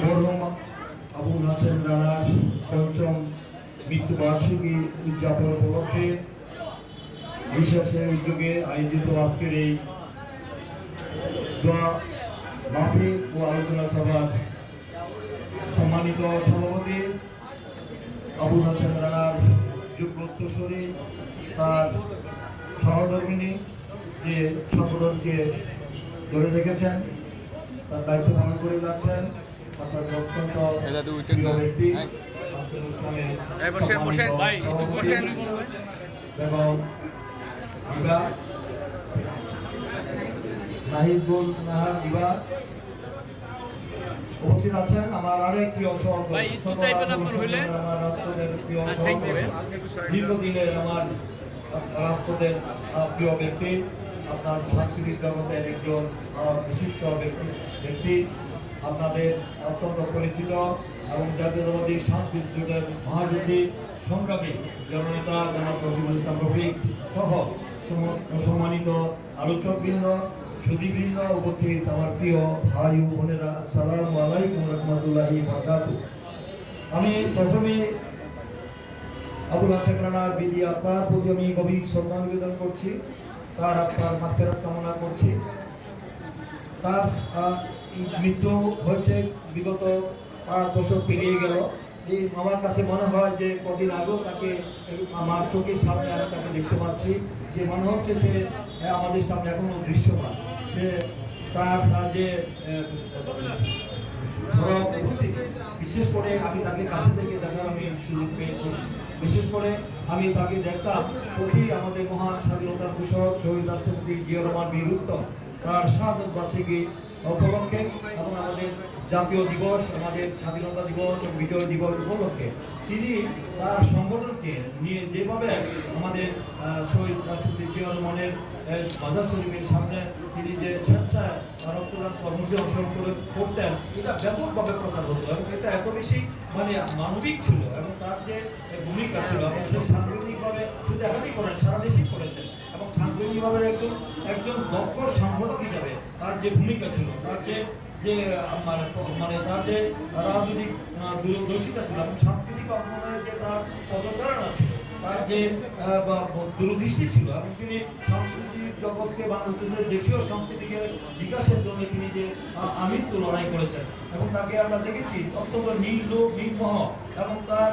মরহুম আবুল হাসান রানার পঞ্চম মৃত্যুবার্ষিকী উদযাপন উপলক্ষে বিশ্বাসের উদ্যোগে আয়োজিত আজকের এই মাহফিল ও আলোচনা সভার সম্মানিত সভাপতি আবুল হাসান রানার যোগ্য উত্তরসূরি, তার সহধর্মিনী যে সংগঠনকে ধরে রেখেছেন, তার দায়িত্ব পালন করে যাচ্ছেন। হ্যাঁ। উপস্থিত আছেন আমার আরেক প্রিয় হ্যাঁ, দীর্ঘদিনের আমার রাজপথের প্রিয় ব্যক্তি। আপনার সাংস্কৃতিক জগতের একজন আহ, বিশিষ্ট ব্যক্তি ব্যক্তি। আপনাদের অত্যন্ত পরিচিত এবং জাতীয়তাবাদী শান্তি জোটের মহাসচিব সংগ্রামী জননেতা জনাব রফিকুল ইসলাম রফিক সহ সম- সম্মানিত আলোচকবৃন্দ সুদীবৃন্দ উপস্থিত আমার প্রিয় ভাই ও বোনেরা, আসসালামু আলাইকুম রহমতুল্লাহি বারাকাতুহু। আমি প্রথমে আবুল হাসান রানার বিধি আত্মার প্রতি আমি গভীর শ্রদ্ধা নিবেদন করছি। তার আত্মার মাত্রাত কামনা করছি। তার মৃত্যু হয়েছে বিগত পাঁচ বছর পেরিয়ে গেল। এই আমার কাছে মনে হয় যে কদিন আগেও তাকে আমার চোখের সামনে আমি তাকে দেখতে পাচ্ছি। যে মনে হচ্ছে সে আমাদের সামনে এখনও দৃশ্যমান। সে তার যে বিশেষ করে আমি তাকে কাছে থেকে দেখার আমি সুযোগ পেয়েছি। বিশেষ করে আমি তাকে দেখতাম, প্রতি আমাদের মহান স্বাধীনতার ঘোষক, শহীদ রাষ্ট্রপতি জিয়া রহমান বীর উত্তম তার স্বাধীন বার্ষিকী উপলক্ষে এবং আমাদের জাতীয় দিবস, আমাদের স্বাধীনতা দিবস বিজয় দিবস উপলক্ষে তিনি তার সংগঠনকে নিয়ে যেভাবে আমাদের শহীদ রাষ্ট্রপতি জিয়া রহমানের মাজার শরীফের সামনে তিনি যে স্বেচ্ছায় রক্তদান কর্মসূচি অংশগ্রহণ করে করতেন, এটা ব্যাপকভাবে প্রচার হতো এবং এটা এত বেশি মানে মানবিক ছিল এবং তার যে ভূমিকা ছিল এবং সে সাংগঠনিকভাবে শুধু একাধিক করেন, সারা দেশেই করেছেন। সাংগঠনিকভাবে একজন একজন দক্ষ সংগঠক হিসাবে তার যে ভূমিকা ছিল, তার যে যে মানে মানে তার যে রাজনৈতিক দূরদর্শিতা ছিল এবং সাংস্কৃতিক অঙ্গনের যে তার পদচারণা ছিল তার যে বা- দূরদৃষ্টি ছিল এবং তিনি সংস্কৃতির জগৎকে বাংলাদেশের দেশীয় সংস্কৃতিকে বিকাশের জন্য তিনি যে আহ, আমৃত্যু লড়াই করেছেন এবং তাকে আমরা দেখেছি অত্যন্ত নির্ল নির্মহ এবং তার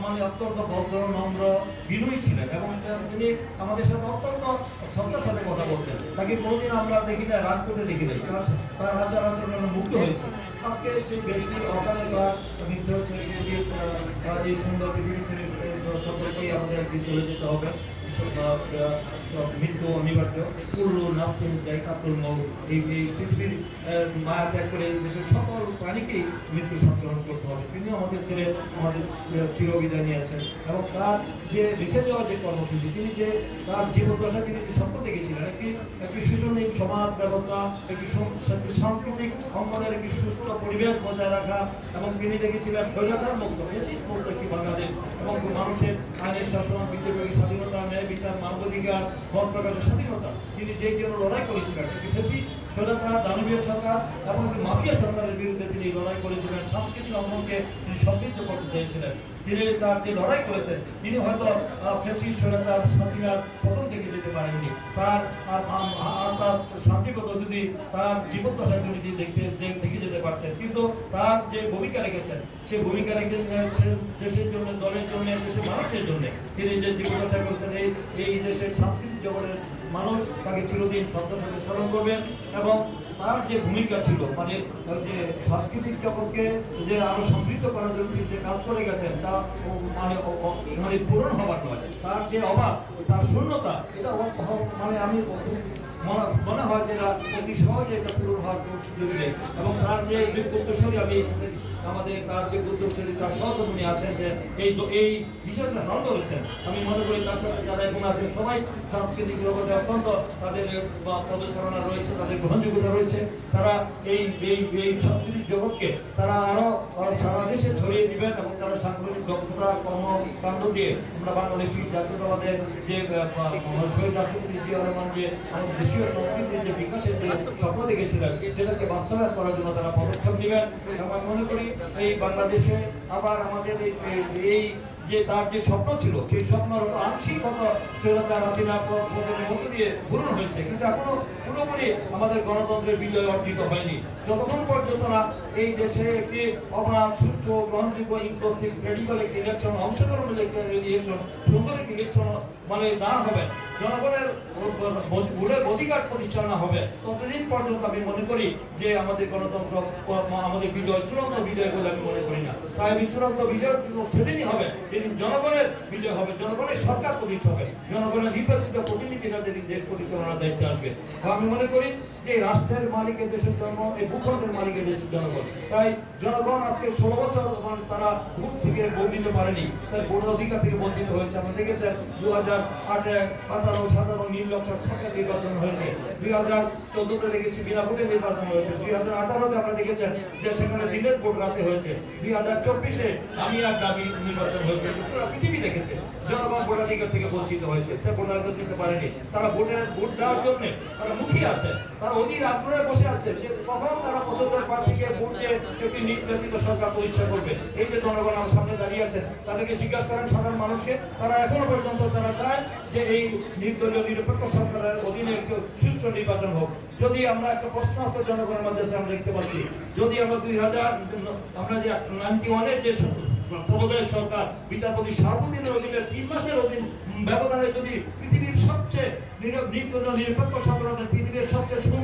মানে অত্যন্ত ভদ্র নম্র বিনয়ী ছিলেন এবং তিনি আমাদের সাথে অত্যন্ত শ্রদ্ধার সাথে কথা বলতেন। তাকে কোনোদিন আমরা দেখি না রাগ করতে দেখি নাই। তার আচার আচরণ মুক্ত হয়েছে। আজকে সেই ব্যক্তি অকালে তার মৃত্যু ছেলেকে আহ, এই সুন্দর পৃথিবী ছেড়ে সম্পর্কে আমাদের একদিন চলে যেতে হবে। মৃত্যু অনিবার্য কুল্লু নাফসিন জাইকাতুল মৌত এই এই পৃথিবীর মায়া ত্যাগ করে দেশের সকল প্রাণীকেই মৃত্যু সংগ্রহণ করতে হবে তিনি আমাদের ছেড়ে আমাদের চির বিদায় নিয়েছেন এবং তার যে লিখে দেওয়া যে কর্মসূচি তিনি যে তার জীবদ্দশা তিনি যে স্বপ্ন দেখেছিলেন একটি একটি সুশাসনিক সমাজ ব্যবস্থা একটি সাংস্কৃতিক অঙ্গনের একটি সুস্থ পরিবেশ বজায় রাখা এবং তিনি দেখেছিলেন স্বৈরাচার মুক্ত বেশিস মুক্ত একটি বাংলাদেশ এবং মানুষের আইনের শাসন বিচারবিভাগী স্বাধীনতা, ন্যায় বিচার মানবাধিকার মত প্রকাশের স্বাধীনতা তিনি যে জন্য লড়াই করেছিলেন স্বৈরাচার দানবীয় সরকার এবং মাফিয়া সরকারের বিরুদ্ধে তিনি লড়াই করেছিলেন। সাংস্কৃতিক অঙ্গনকে তিনি সমৃদ্ধ করতে চেয়েছিলেন। তিনি তার যে লড়াই করেছেন, তিনি হয়তো ফেসি স্বৈরাচার সাথীরার পতন থেকে যেতে পারেননি। তার তার শান্তিগত যদি তার জীবদ্দশায় তিনি যদি দেখতে, দেখে যেতে পারতেন। কিন্তু তার যে ভূমিকা রেখেছেন সেই ভূমিকা রেখেছেন দেশের জন্য, দলের জন্য, দেশের মানুষের জন্য। তিনি যে জীবদ্দশা করেছেন, এই এই দেশের সাংস্কৃতিক জগতের মানুষ তাকে চিরদিন শ্রদ্ধার সাথে স্মরণ করবেন এবং তার যে ভূমিকা ছিল মানে যে সাংস্কৃতিক জগৎকে যে আরও সমৃদ্ধ করার জন্য যে কাজ করে গেছেন, তা মানে মানে পূরণ হবার নয়। তার যে অভাব তার শূন্যতা, এটা মানে আমি মনে- হয় যে অতি সহজে এটা পূরণ হওয়ার সুযোগ এবং তার যে উত্তরসূরি আমি আমাদের তার যে উদ্যোগী তার সহকর্মী আছেন যে এই এই বিষয়টা হাল ধরেছেন আমি মনে করি তার সাথে যারা এখন আছেন সবাই সাংস্কৃতিক জগতে অত্যন্ত তাদের পদচারণা রয়েছে, তাদের গ্রহণযোগ্যতা রয়েছে। তারা এই এই এই সাংস্কৃতিক জগৎকে তারা আরও আরও সারা দেশে ছড়িয়ে দিবেন এবং তারা সাংগঠনিক দক্ষতা, কর্মকাণ্ড দিয়ে আমরা বাংলাদেশি জাতীয়তাবাদের যে শহীদ রাষ্ট্রপতি জিয়া রহমান যে দেশীয় সংস্কৃতির যে বিকাশের যে স্বপ্ন দেখেছিলেন, সেটাকে বাস্তবায়ন করার জন্য তারা পদক্ষেপ নেবেন। এবং আমি মনে করি এই বাংলাদেশে আবার আমাদের এই যে তার যে স্বপ্ন ছিল, সেই স্বপ্ন আংশিক কত স্বৈরাচার হাসিনা পদের মধ্য দিয়ে পূরণ হয়েছে, কিন্তু এখনও পুরোপুরি আমাদের গণতন্ত্রের বিজয় অর্জিত হয়নি। যতক্ষণ পর্যন্ত না এই দেশে একটি অবাধ সুস্থ গ্রহণযোগ্য ইনক্লুসিভ মেডিকেল একটি ইলেকশন অংশগ্রহণের একটি ইলেকশন সুন্দর একটি ইলেকশন মানে না হবে, জনগণের ভোটের অধিকার প্রতিষ্ঠা না হবে, ততদিন পর্যন্ত আমি মনে করি যে আমাদের গণতন্ত্র আমাদের বিজয়, চূড়ান্ত বিজয় বলে আমি মনে করি না। তাই আমি চূড়ান্ত বিজয় সেদিনই হবে যেদিন জনগণের বিজয় হবে, জনগণের সরকার প্রতিষ্ঠা হবে, জনগণের নির্বাচিত প্রতিনিধিরা যেদিন দেশ পরিচালনার দায়িত্বে আসবে। আমি মনে করি যে রাষ্ট্রের মালিকের দেশের জন্ম, এই ভূখণ্ডের মালিকের দেশের জনগণ তাই জনগণ আজকে ষোলো বছর তারা ভোট থেকে ভোট দিতে পারেনি। তাই ভোটের অধিকার থেকে বঞ্চিত হয়েছে। আমরা দেখেছেন দু হাজার আটে পাতানো সাধারণ নির্লক্ষর ছটা নির্বাচন হয়েছে। দুই হাজার চোদ্দতে দেখেছি বিনা ভোটে নির্বাচন হয়েছে। দুই হাজার আঠারোতে আমরা দেখেছেন যে সেখানে দিনের ভোট রাতে হয়েছে। দুই হাজার চব্বিশে আমি আর দাবি নির্বাচন হয়েছে। পুরো পৃথিবী দেখেছে। জনগণ ভোটাধিকার থেকে বঞ্চিত হয়েছে। সে ভোটাধিকার দিতে পারেনি। তারা ভোটের ভোট দেওয়ার জন্য তারা মুখিয়ে আছে। তারা অধীর আগ্রহে বসে আছে যে কখন তারা পছন্দের প্রার্থীকে ভোট দিয়ে একটি নির্বাচিত সরকার প্রতিষ্ঠা করবে। এই যে জনগণ আমার সামনে দাঁড়িয়ে আছে তাদেরকে জিজ্ঞাসা করেন সাধারণ মানুষকে। তারা এখনও পর্যন্ত তারা চায় যে এই নির্দলীয়, নিরপেক্ষ সরকারের অধীনে একটি সুষ্ঠু নির্বাচন হোক। যদি আমরা একটা প্রশ্ন জনগণের মধ্যে আমরা দেখতে পাচ্ছি, যদি আমরা দুই হাজার আমরা যে নাইনটি ওয়ানের যে প্রবোধের সরকার, বিচারপতি সার্বদিনের অধীনে তিন মাসের অধীন ব্যবধানে যদি পৃথিবীর সবচেয়ে নিরপেক্ষ সরকার, পৃথিবীর সবচেয়ে